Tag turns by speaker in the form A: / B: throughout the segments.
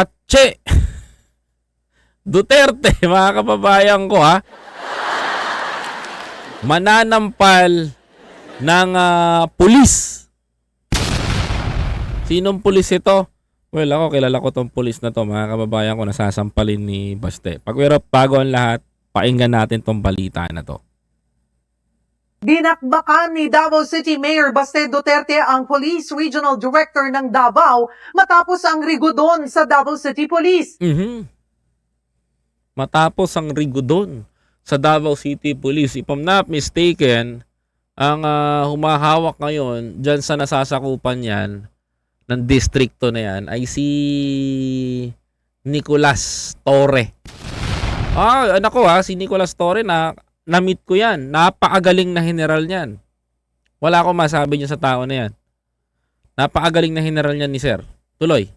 A: Tatche Duterte, mga kababayan ko ha. Mananampal ng ah, pulis. Sinong pulis ito? Well, ako kilala ko tong pulis na to, mga kababayan ko nasasampalin ni Baste. Pag bago ang lahat, painggan natin tong balita na to.
B: Dinakbakan ni Davao City Mayor Baste Duterte ang Police Regional Director ng Davao matapos ang rigodon sa Davao City Police.
A: Mhm. Matapos ang rigodon sa Davao City Police, if I'm not mistaken, ang ah, humahawak ngayon dyan sa nasasakupan yan ng distrikto na yan ay si Nicolas Torre. Ah, anak ha, si Nicolas Torre na na-meet ko yan. Napakagaling na general niyan. Wala akong masabi niya sa tao na yan. Napakagaling na general niyan ni Sir. Tuloy.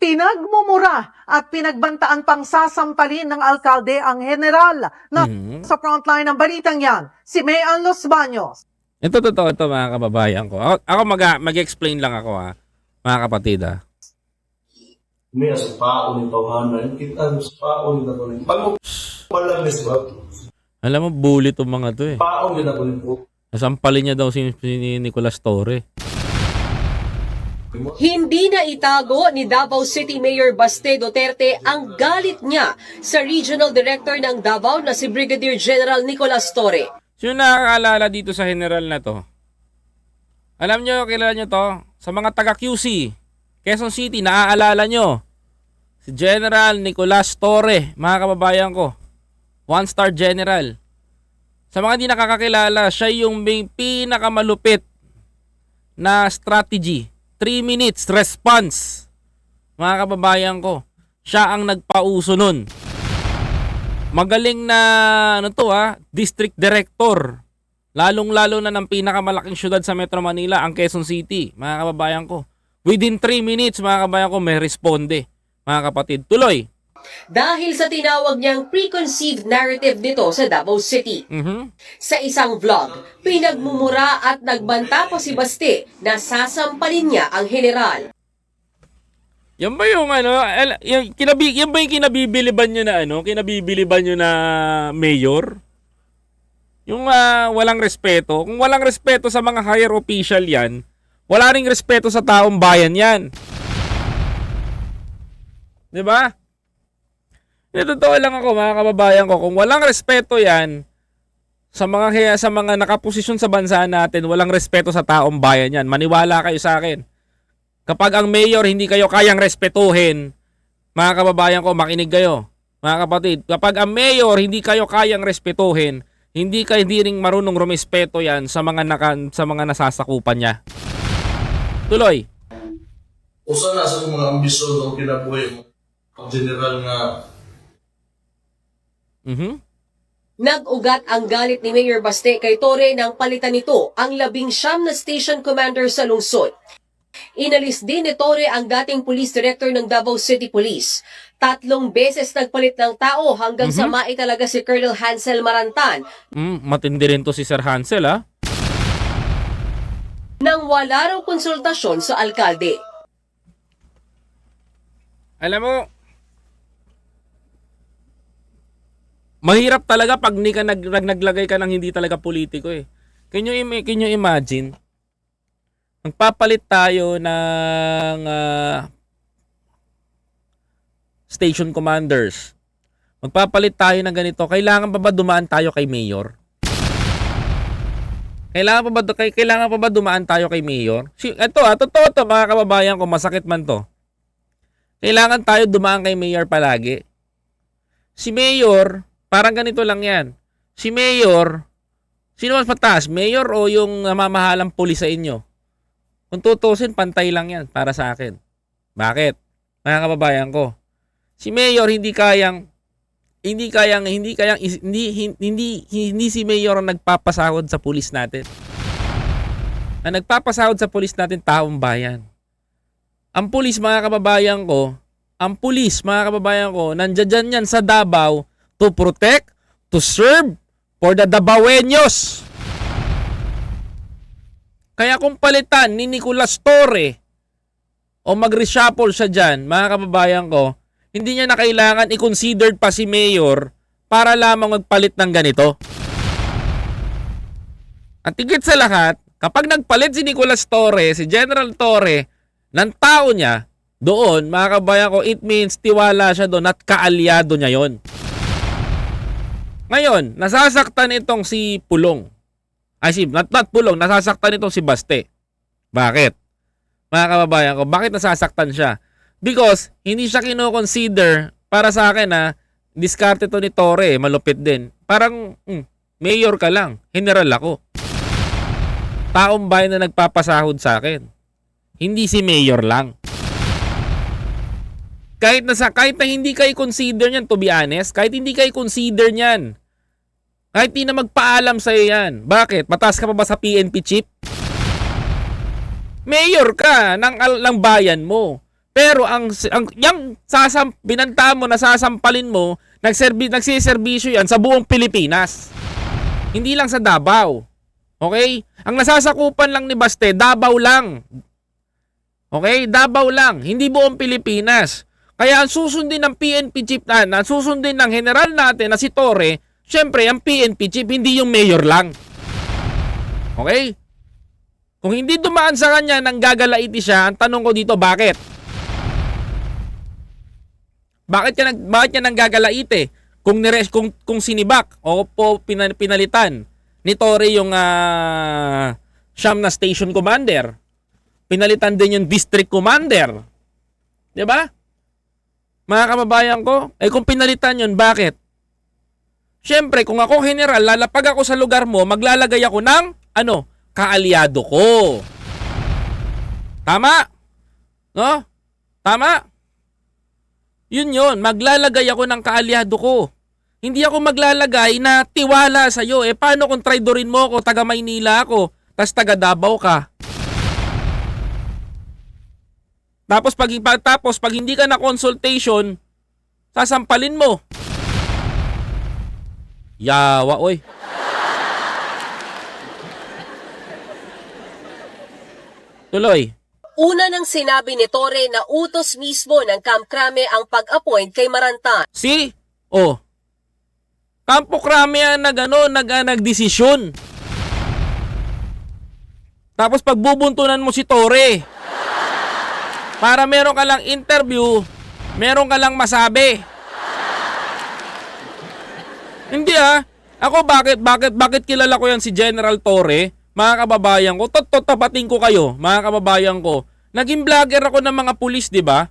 B: Pinagmumura at pinagbantaan pang sasampalin ng alkalde ang general na
A: Mhm.
B: sa frontline ng balitang yan, si Mayan Los Baños.
A: Ito totoo ito mga kababayan ko. Ako, ako mag, mag-explain lang ako ha, mga kapatid ha.
C: May sa paon ni tawanan, kita sa paon ni tawanan. Pag mo walang miss ba?
A: Alam mo, bully itong mga to eh.
C: Paon ni tawanan po.
A: Nasampalin niya daw si, si Nicolas Torre.
D: Hindi na itago ni Davao City Mayor Baste Duterte ang galit niya sa Regional Director ng Davao na si Brigadier General Nicolas Torre.
A: Sino nakakaalala dito sa general na to? Alam nyo, kilala nyo to? Sa mga taga QC, Quezon City, naaalala nyo? Si General Nicolas Torre, mga kababayan ko. One star general. Sa mga hindi nakakakilala, siya yung may pinakamalupit na strategy. 3 minutes response. Mga kababayan ko, siya ang nagpauso nun. Magaling na ano to ha, district director. Lalong-lalo na ng pinakamalaking syudad sa Metro Manila, ang Quezon City, mga kababayan ko. Within 3 minutes, mga kababayan ko, may responde. Mga kapatid, tuloy.
D: Dahil sa tinawag niyang preconceived narrative nito sa Davao City.
A: Mhm.
D: Sa isang vlog, pinagmumura at nagbanta pa si Baste na sasampalin niya ang general.
A: Yan ba yung ano, yung, kinabi, yan ba yung kinabibiliban nyo na ano, kinabibiliban nyo na mayor? Yung ah, walang respeto. Kung walang respeto sa mga higher official yan, wala ring respeto sa taong bayan yan. 'Di ba? Totoo lang ako mga kababayan ko, kung walang respeto yan, sa mga kaya sa mga nakaposisyon sa bansa natin, walang respeto sa taong bayan yan. Maniwala kayo sa akin. Kapag ang mayor hindi kayo kayang respetuhin, mga kababayan ko, makinig kayo. Mga kapatid, kapag ang mayor hindi kayo kayang respetuhin, hindi kayo hindi ring marunong rumespeto yan sa mga naka, sa mga nasasakupan niya. Tuloy.
C: Usa na sa mga ambisyon ng kinabuhi mo. General nga
A: Mhm.
D: Nag-ugat ang galit ni Mayor Baste kay Torre nang palitan nito ang labing siyam na station commander sa lungsod. Inalis din ni Torre ang dating police director ng Davao City Police. Tatlong beses nagpalit ng tao hanggang sa maitalaga si Colonel Hansel Marantan
A: Mm, matindi rin to si Sir Hansel ha.
D: nang wala raw konsultasyon sa alkalde.
A: Alam mo, mahirap talaga pag ni ka nag, nag- naglagay ka ng hindi talaga politiko eh. Can you, can you imagine? Magpapalit tayo ng ah, station commanders. Magpapalit tayo ng ganito. Kailangan pa ba dumaan tayo kay mayor? Kailangan pa ba kay- kailangan pa ba dumaan tayo kay mayor? Si, ito ah, totoo to mga kababayan ko, masakit man to. Kailangan tayo dumaan kay mayor palagi. Si mayor, parang ganito lang yan. Si mayor, sino mas mataas? Mayor o yung namamahalang pulis sa inyo? Kung tutusin, pantay lang yan para sa akin. Bakit? Mga kababayan ko. Si mayor hindi kayang hindi kayang hindi kayang hindi hindi, hindi si mayor ang nagpapasahod sa pulis natin. Ang nagpapasahod sa pulis natin taong bayan. Ang pulis mga kababayan ko, ang pulis mga kababayan ko, nandiyan yan sa Davao to protect, to serve for the Davaoeños. Kaya kung palitan ni Nicolas Torre o mag-reshuffle siya dyan, mga kababayan ko, hindi niya na kailangan i-consider pa si Mayor para lamang magpalit ng ganito. At tigit sa lahat, kapag nagpalit si Nicolas Torre, si General Torre, ng tao niya, doon, mga kabayan ko, it means tiwala siya doon at kaalyado niya yon. Ngayon, nasasaktan itong si Pulong. Ay, si, not, not Pulong, nasasaktan itong si Baste. Bakit? Mga kababayan ko, bakit nasasaktan siya? Because, hindi siya kino-consider para sa akin na diskarte to ni Torre, eh, malupit din. Parang, hmm, mayor ka lang, general ako. Taong bayan na nagpapasahod sa akin. Hindi si mayor lang. Kahit na sa kahit na hindi kayo consider niyan to be honest, kahit hindi kayo consider niyan. Kahit di na magpaalam sa yan. Bakit? Mataas ka pa ba sa PNP chip? Mayor ka ng, ng bayan mo. Pero ang, ang yung sasam, binanta mo, nasasampalin mo, nagserbi, nagsiservisyo yan sa buong Pilipinas. Hindi lang sa Davao. Okay? Ang nasasakupan lang ni Baste, Davao lang. Okay? Davao lang. Hindi buong Pilipinas. Kaya ang susundin ng PNP chief na, ang susundin ng general natin na si Torre, syempre ang PNP chief, hindi yung mayor lang. Okay? Kung hindi dumaan sa kanya nang gagalaiti siya, ang tanong ko dito, bakit? Bakit ka nag bakit niya nang gagalaiti? Kung nires kung kung sinibak o po pina- pinalitan ni Torre yung ah, siyam na station commander. Pinalitan din yung district commander. 'Di ba? Mga kababayan ko, eh kung pinalitan yun, bakit? Siyempre, kung ako general, lalapag ako sa lugar mo, maglalagay ako ng, ano, kaalyado ko. Tama? No? Tama? Yun yun, maglalagay ako ng kaalyado ko. Hindi ako maglalagay na tiwala sa'yo. Eh, paano kung traidorin mo ako, taga Maynila ako, tas taga Davao ka? Tapos pag, tapos pag hindi ka na consultation, sasampalin mo. Yawa, oy. Tuloy.
D: Una nang sinabi ni Torre na utos mismo ng Camp Crame ang pag-appoint kay Maranta.
A: Si? Oh. Kampo krami ang nag, ano, nag, ah, nagdesisyon. Tapos pagbubuntunan mo si Tore. Para meron ka lang interview, meron ka lang masabi. Hindi ah. Ako bakit, bakit, bakit kilala ko yan si General Torre? Mga kababayan ko, tot-totapating ko kayo, mga kababayan ko. Naging vlogger ako ng mga pulis, di ba?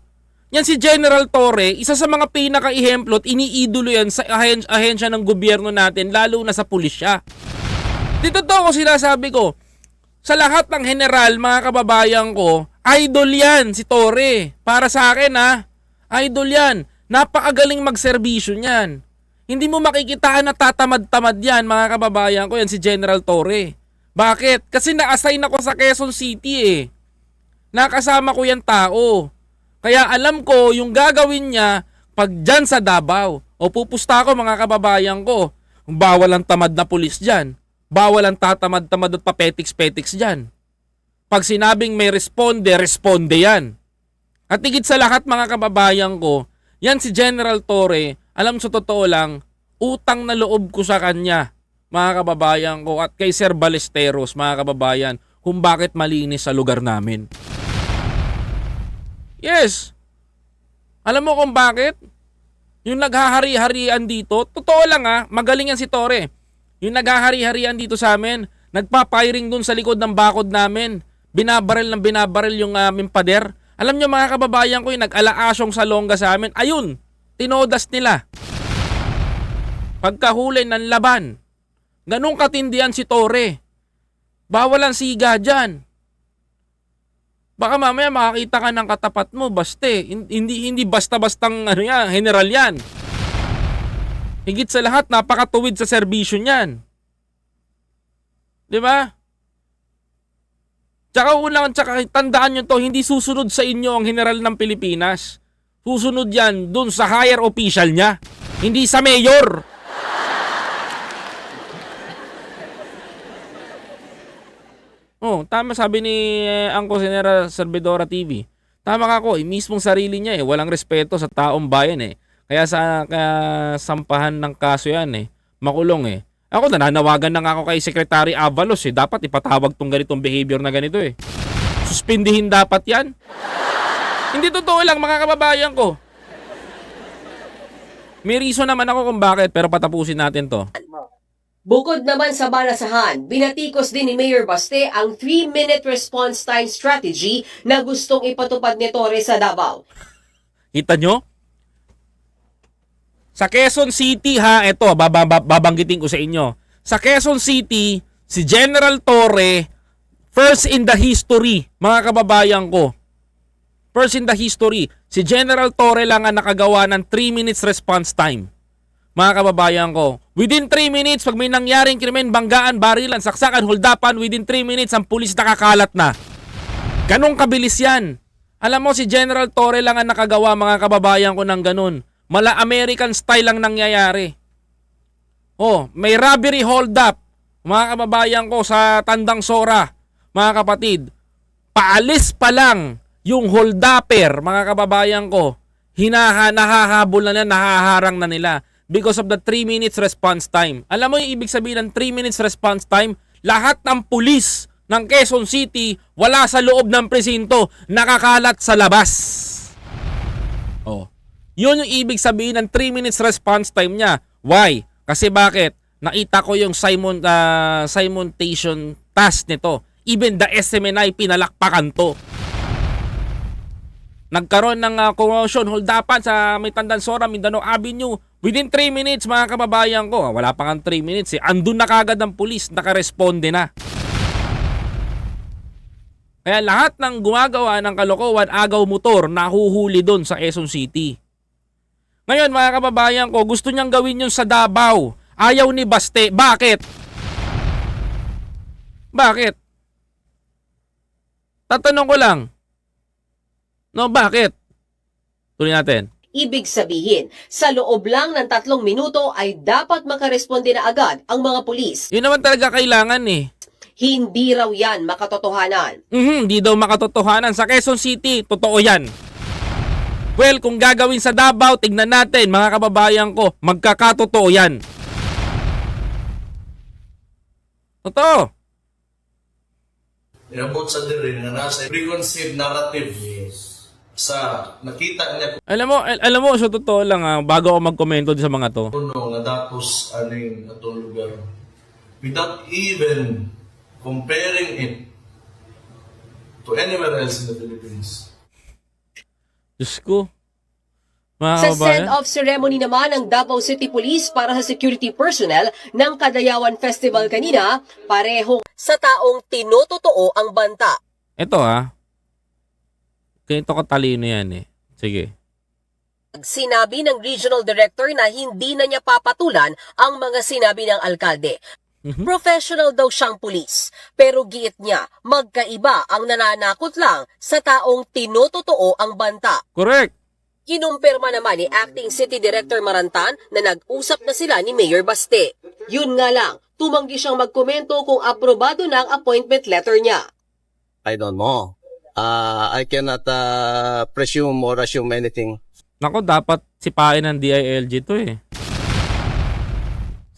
A: Yan si General Torre, isa sa mga pinaka-ihemplo at iniidolo yan sa ahen- ahensya ng gobyerno natin, lalo na sa pulisya. Dito to ako sinasabi ko, sa lahat ng general, mga kababayan ko, idol yan si Torre. Para sa akin ha, idol yan. Napakagaling magserbisyo niyan. Hindi mo makikitaan na tatamad-tamad yan, mga kababayan ko, yan si General Torre. Bakit? Kasi na-assign ako sa Quezon City eh. Nakasama ko yan tao. Kaya alam ko yung gagawin niya pag dyan sa Davao. O pupusta ko mga kababayan ko. Bawal ang tamad na pulis dyan. Bawal ang tatamad-tamad at papetiks-petiks dyan. Pag sinabing may responde, responde yan. At higit sa lahat mga kababayan ko, yan si General Torre, alam sa totoo lang, utang na loob ko sa kanya, mga kababayan ko, at kay Sir Balesteros, mga kababayan, kung bakit malinis sa lugar namin. Yes. Alam mo kung bakit? Yung naghahari-harian dito, totoo lang ha, magaling yan si Tore. Yung naghahari-harian dito sa amin, nagpapiring dun sa likod ng bakod namin. Binabaril ng binabaril yung aming pader. Alam nyo mga kababayan ko yung nag-alaasyong sa longga sa amin. Ayun, tinodas nila. Pagkahuli ng laban. Ganong katindihan si Tore. Bawal ang siga dyan. Baka mamaya makakita ka ng katapat mo, baste. Hin- Hindi hindi basta-bastang ano yan, general yan. Higit sa lahat, napakatuwid sa serbisyo niyan. 'Di ba? Tsaka unang, tsaka tandaan nyo to, hindi susunod sa inyo ang general ng Pilipinas. Susunod yan dun sa higher official niya. Hindi sa mayor. Oh, tama sabi ni eh, Angko Senera Servidora TV. Tama ka ko, eh, mismong sarili niya eh, walang respeto sa taong bayan eh. Kaya sa kaya sampahan ng kaso yan eh, makulong eh. Ako nananawagan na ako kay Secretary Avalos eh, dapat ipatawag tong ganitong behavior na ganito eh. Suspindihin dapat yan. Hindi totoo lang mga kababayan ko. May reason naman ako kung bakit pero patapusin natin to.
D: Bukod naman sa balasahan, binatikos din ni Mayor Baste ang 3-minute response time strategy na gustong ipatupad ni Torre sa Davao.
A: Kita nyo? Sa Quezon City ha, eto, babanggitin ko sa inyo. Sa Quezon City, si General Torre, first in the history, mga kababayan ko. First in the history, si General Torre lang ang nakagawa ng 3 minutes response time. Mga kababayan ko, within 3 minutes, pag may nangyaring krimen, banggaan, barilan, saksakan, holdapan, within 3 minutes, ang pulis nakakalat na. Ganong kabilis yan. Alam mo, si General Torre lang ang nakagawa mga kababayan ko ng ganun. Mala American style lang nangyayari. Oh, may robbery hold up. Mga kababayan ko sa Tandang Sora, mga kapatid. Paalis pa lang yung hold upper, mga kababayan ko. Hinaha, nahahabol na nila, nahaharang na nila because of the 3 minutes response time. Alam mo yung ibig sabihin ng 3 minutes response time? Lahat ng pulis ng Quezon City wala sa loob ng presinto, nakakalat sa labas. Oh. Yun yung ibig sabihin ng 3 minutes response time niya. Why? Kasi bakit? Nakita ko yung Simon uh, Simontation task nito. Even the SMNI pinalakpakan to. Nagkaroon ng uh, commotion holdapan sa may Tandansora, Mindanao Avenue. Within 3 minutes mga kababayan ko, wala pa kang 3 minutes eh. Andun na kagad ang pulis, nakaresponde na. Kaya lahat ng gumagawa ng kalokohan, agaw motor, nahuhuli doon sa Quezon City. Ngayon mga kababayan ko, gusto niyang gawin yun sa Davao. Ayaw ni Baste. Bakit? Bakit? Tatanong ko lang. No, bakit? Tuloy natin.
D: Ibig sabihin, sa loob lang ng tatlong minuto ay dapat makaresponde na agad ang mga pulis.
A: Yun naman talaga kailangan eh.
D: Hindi raw yan makatotohanan.
A: Mhm, di daw makatotohanan. Sa Quezon City, totoo yan. Well, kung gagawin sa Davao, tignan natin mga kababayan ko, magkakatotoo yan. Totoo.
C: Inabot sa diri nga nasa preconceived narrative sa nakita niya
A: Alam mo, al- alam mo, sa totoo lang ah, bago ako magkomento din sa mga to.
C: kuno nga datos aning atong lugar without even comparing it to anywhere else in the Philippines.
A: Diyos ko. Mga
D: Sa
A: kababayan.
D: send-off ceremony naman ng Davao City Police para sa security personnel ng Kadayawan Festival kanina, parehong sa taong tinototoo ang banta.
A: Ito ah. Ganito katalino yan eh. Sige.
D: Sinabi ng regional director na hindi na niya papatulan ang mga sinabi ng alkalde.
A: Mhm.
D: Professional daw siyang pulis, pero giit niya, magkaiba ang nananakot lang sa taong tinototoo ang banta.
A: Correct.
D: Kinumpirma naman ni Acting City Director Marantan na nag-usap na sila ni Mayor Baste. Yun nga lang, tumanggi siyang magkomento kung aprobado na ang appointment letter niya.
E: I don't know. Uh, I cannot uh, presume or assume anything.
A: Nako, dapat sipain ng DILG to eh.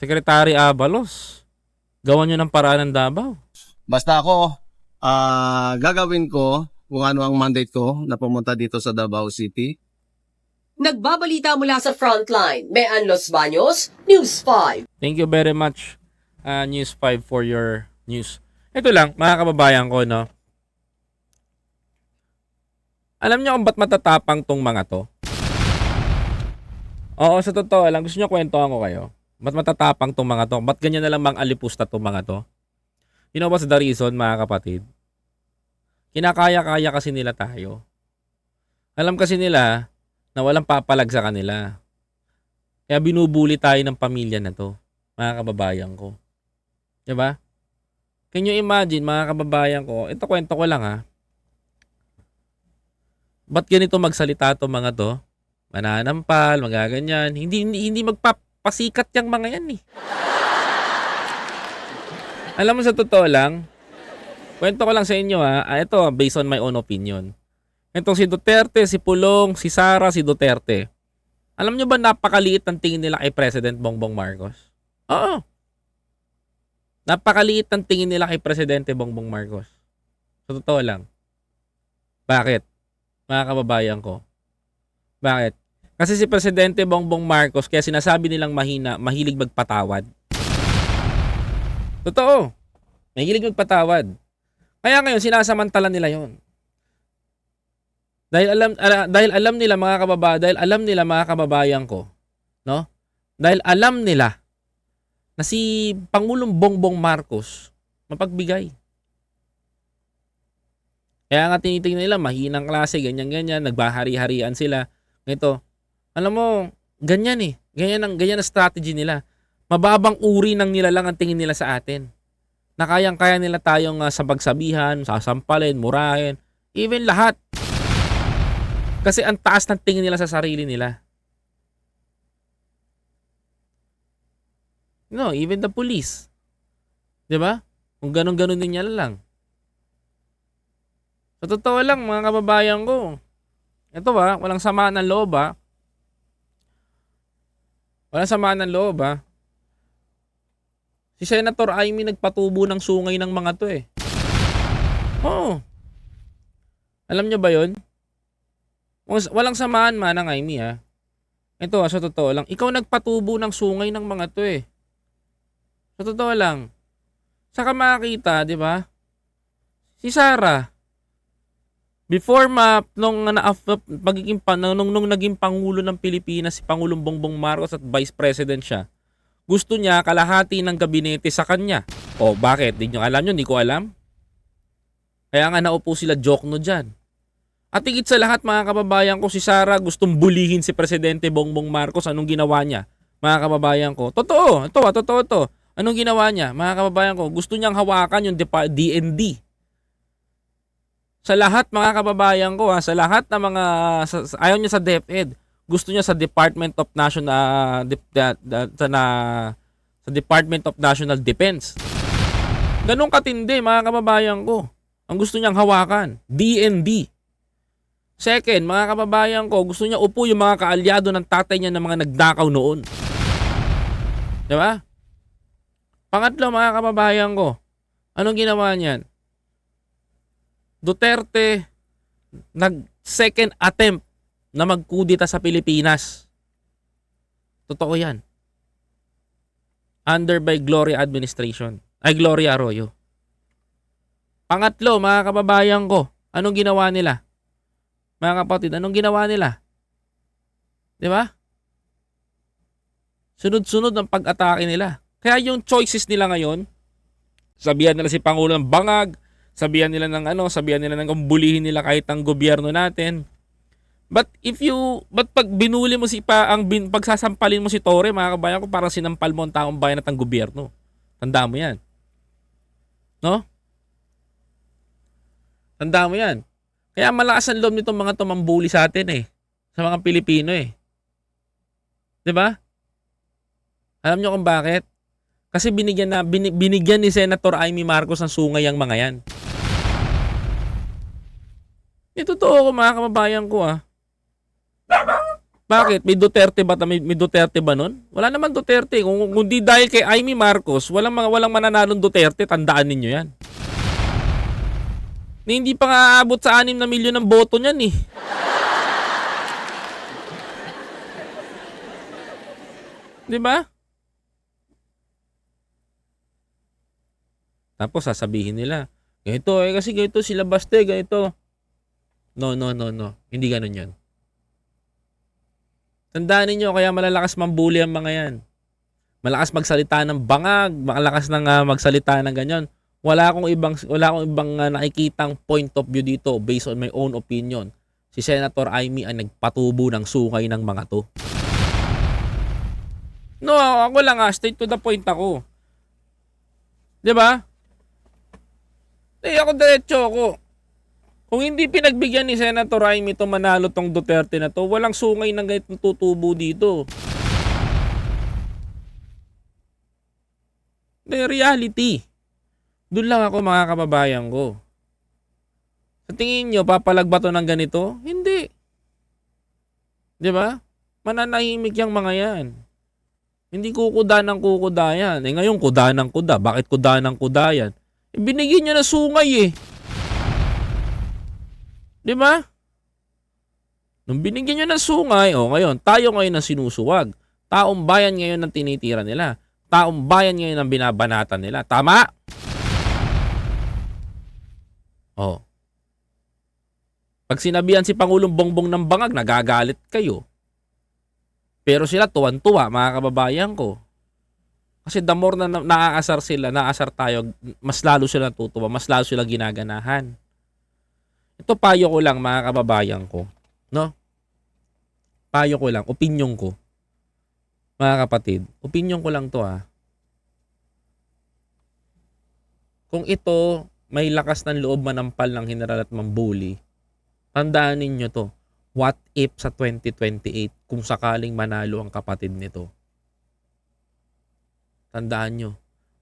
A: Secretary Abalos. Gawan nyo ng paraan ng Davao.
E: Basta ako, uh, gagawin ko kung ano ang mandate ko na pumunta dito sa Davao City.
D: Nagbabalita mula sa Frontline, Mean Los Baños, News 5.
A: Thank you very much, uh, News 5, for your news. Ito lang, mga kababayan ko, no? Alam niyo kung ba't matatapang tong mga to? Oo, sa totoo lang. Gusto niyo kwentuhan ko kayo? Ba't matatapang tong mga to? Ba't ganyan na lang mang alipusta tong mga to? You know what's the reason, mga kapatid? Kinakaya-kaya kasi nila tayo. Alam kasi nila na walang papalag sa kanila. Kaya binubuli tayo ng pamilya na to, mga kababayan ko. ba? Can you imagine, mga kababayan ko, ito kwento ko lang ha. Ba't ganito magsalita to mga to? Mananampal, magaganyan. Hindi, hindi, hindi magpapasikat yung mga yan eh. Alam mo sa totoo lang, kwento ko lang sa inyo ha, ah, ito based on my own opinion. Itong si Duterte, si Pulong, si Sara, si Duterte. Alam nyo ba napakaliit ng tingin nila kay President Bongbong Marcos? Oo. Napakaliit ng tingin nila kay Presidente Bongbong Marcos. Sa totoo lang. Bakit? Mga kababayan ko. Bakit? Kasi si Presidente Bongbong Marcos, kaya sinasabi nilang mahina, mahilig magpatawad. Totoo. Mahilig magpatawad. Kaya ngayon, sinasamantala nila yon. Dahil alam ala- dahil alam nila mga kababa, dahil alam nila mga kababayan ko, no? Dahil alam nila na si Pangulong Bongbong Marcos mapagbigay. Kaya nga tinitingnan nila, mahinang klase, ganyan-ganyan, nagbahari-harian sila. Ito, alam mo, ganyan eh. Ganyan ang, ganyan ang strategy nila. Mababang uri ng nilalang ang tingin nila sa atin. Na kayang-kaya nila tayong uh, sabagsabihan, sasampalin, murahin, even lahat. Kasi ang taas ng tingin nila sa sarili nila. No, even the police. 'Di ba? Kung ganun-ganun din niya lang. Sa totoo lang, mga kababayan ko, ito ba, walang samaan ng loob ba? Walang samaan ng loob ba? Si Senator Amy nagpatubo ng sungay ng mga to eh. Oo. Alam niyo ba yon? Walang samaan man ng Amy ha. Ito, sa totoo lang, ikaw nagpatubo ng sungay ng mga to eh. Sa totoo lang. Saka makakita, di ba? Si Sarah, before ma nung na pagiging pa, nung, nung naging pangulo ng Pilipinas si Pangulong Bongbong Marcos at Vice President siya. Gusto niya kalahati ng gabinete sa kanya. O bakit? Di nyo alam yun? Di ko alam. Kaya nga naupo sila joke no dyan. At higit sa lahat mga kababayan ko, si Sara gustong bulihin si Presidente Bongbong Marcos. Anong ginawa niya? Mga kababayan ko. Totoo. Ito ah, totoo to. Anong ginawa niya? Mga kababayan ko, gusto niyang hawakan yung DND. Sa lahat mga kababayan ko, ha, sa lahat ng mga, sa, sa- ayaw niya sa DepEd. Gusto niya sa Department of National, uh, Dep- da- da- sa, na, sa Department of National Defense. Ganong katindi mga kababayan ko. Ang gusto niyang hawakan, DND. Second, mga kababayan ko, gusto niya upo yung mga kaalyado ng tatay niya na mga nagdakaw noon. Di ba? Pangatlo, mga kababayan ko, anong ginawa niyan? Duterte, nag second attempt na magkudita sa Pilipinas. Totoo yan. Under by Gloria Administration. Ay, Gloria Arroyo. Pangatlo, mga kababayan ko, anong ginawa nila? Mga kapatid, anong ginawa nila? Di ba? Sunod-sunod ang pag-atake nila. Kaya yung choices nila ngayon, sabihan nila si Pangulo ng bangag, sabihan nila ng ano, sabihan nila ng kumbulihin nila kahit ang gobyerno natin. But if you, but pag binuli mo si pa, ang bin, pagsasampalin mo si Tore, mga kabayan ko, parang sinampal mo ang taong bayan at ang gobyerno. Tanda mo yan. No? Tanda mo yan. Kaya malakas ang loob nitong mga tumambuli sa atin eh. Sa mga Pilipino eh. 'Di ba? Alam nyo kung bakit? Kasi binigyan na bin- binigyan ni Senator Amy Marcos ng sungay ang mga yan. Ito totoo ko mga kababayan ko ah. Bakit? May Duterte ba? May, may Duterte ba nun? Wala naman Duterte. Kung, kung di dahil kay Amy Marcos, walang, walang mananalong Duterte, tandaan ninyo yan. Na hindi pa nga aabot sa 6 na milyon ng boto niyan eh. Di ba? Tapos sasabihin nila, ganito eh kasi ganito sila baste, ganito. No, no, no, no. Hindi ganun yan. Tandaan ninyo, kaya malalakas mambuli ang mga yan. Malakas magsalita ng bangag, malakas nang ah, magsalita ng ganyan. Wala akong ibang wala akong ibang ah, nakikitang point of view dito based on my own opinion. Si Senator Amy ang nagpatubo ng sungay ng mga to. No, ako lang ah, straight to the point ako. 'Di ba? Eh ako diretso ako. Kung hindi pinagbigyan ni Senator Amy to manalo tong Duterte na to, walang sungay ng ganitong tutubo dito. The reality. Doon lang ako mga kababayan ko. Sa tingin nyo, papalag ba to ng ganito? Hindi. Di ba? Mananahimik yung mga yan. Hindi kukuda ng kukuda yan. Eh ngayon, kuda ng kuda. Bakit kuda ng kuda yan? Eh, binigyan nyo na sungay eh. Di ba? Nung binigyan nyo ng sungay, oh ngayon, tayo ngayon ang sinusuwag. Taong bayan ngayon ang tinitira nila. Taong bayan ngayon ang binabanatan nila. Tama? Oh. Pag sinabihan si Pangulong Bongbong ng bangag, nagagalit kayo. Pero sila tuwan-tuwa, mga kababayan ko. Kasi the more na na- naaasar sila, naaasar tayo, mas lalo sila tutuwa, mas lalo sila ginaganahan. Ito payo ko lang, mga kababayan ko. No? Payo ko lang, opinion ko. Mga kapatid, opinion ko lang to ha. Kung ito may lakas ng loob manampal ng general at mambuli, tandaan ninyo to. What if sa 2028 kung sakaling manalo ang kapatid nito? Tandaan nyo,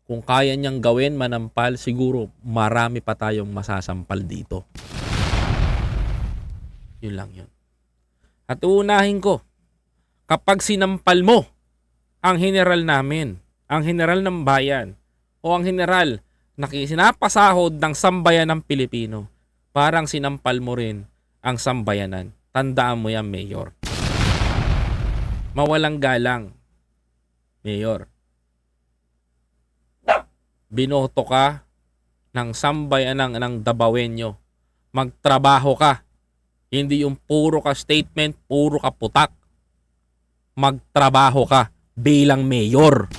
A: kung kaya niyang gawin manampal, siguro marami pa tayong masasampal dito. Yun lang yun. At uunahin ko, kapag sinampal mo ang general namin, ang general ng bayan, o ang general na sinapasahod ng sambayan ng Pilipino, parang sinampal mo rin ang sambayanan. Tandaan mo yan, Mayor. Mawalang galang, Mayor. Binoto ka ng sambayanan ng Dabawenyo. Magtrabaho ka. Hindi yung puro ka statement, puro ka putak. Magtrabaho ka bilang mayor.